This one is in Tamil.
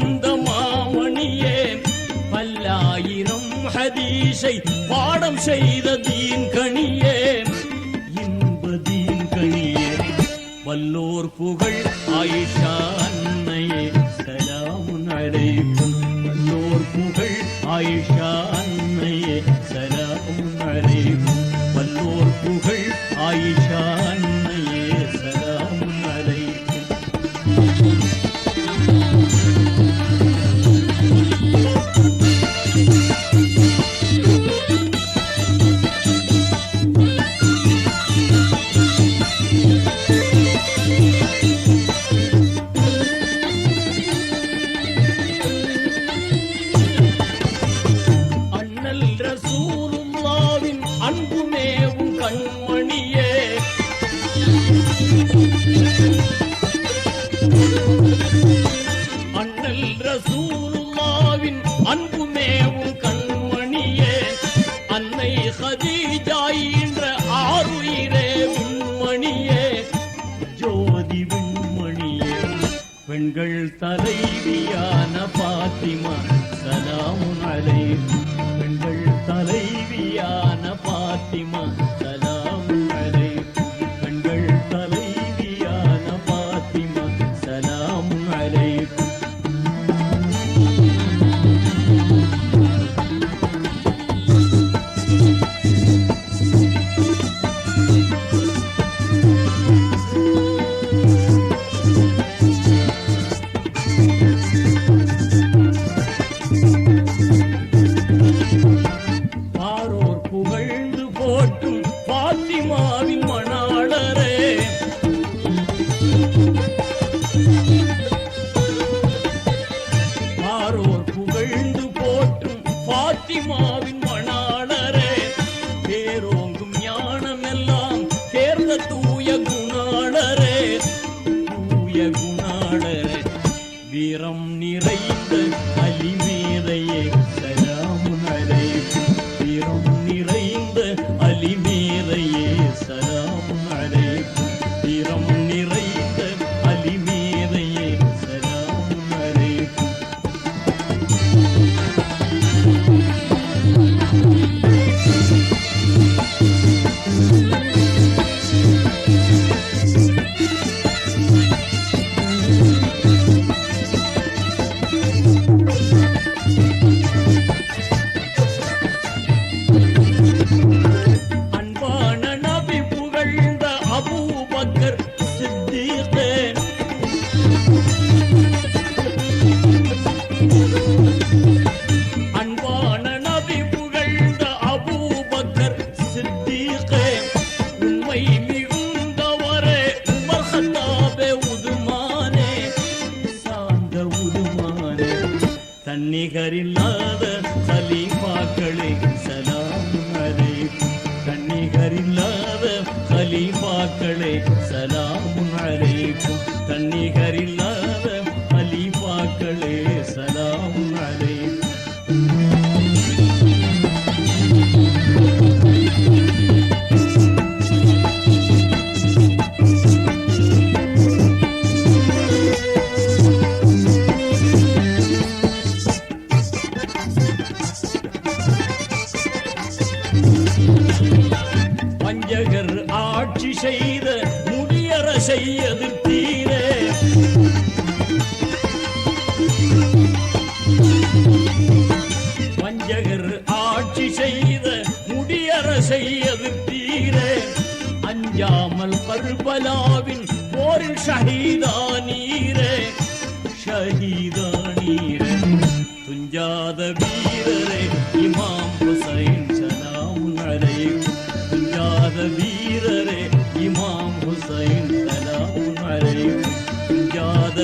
அந்த மாமணியே பல்லாயிரம் ஹதீஷை பாடம் செய்த தீன் கணியே இன்ப தீன் கணியே வல்லோர் புகழ் ஆயிஷா அன்னையே. சலாம் அடைக்கும் வல்லோர் புகழ் ஆயிஷா எங்கள் தலைவியான பாத்திமா சலாமும் அலை எங்கள் தலைவியான பாத்திமா வீரம் நிறைந்த நாயகர் ஆட்சி செய்த முடியரசை எதிர்த்தீரே. பஞ்சகர் ஆட்சி செய்த முடியரசை எதிர்த்தீரே. அஞ்சாமல் கர்பலாவின் போரில் ஷஹீதா நீரே ஷஹீதா நீரே துஞ்சாத வீரரே. துஞ்சாத வீரரே இமாம் ஹுசைன் சலாம் அலைக்கும் துஞ்சாத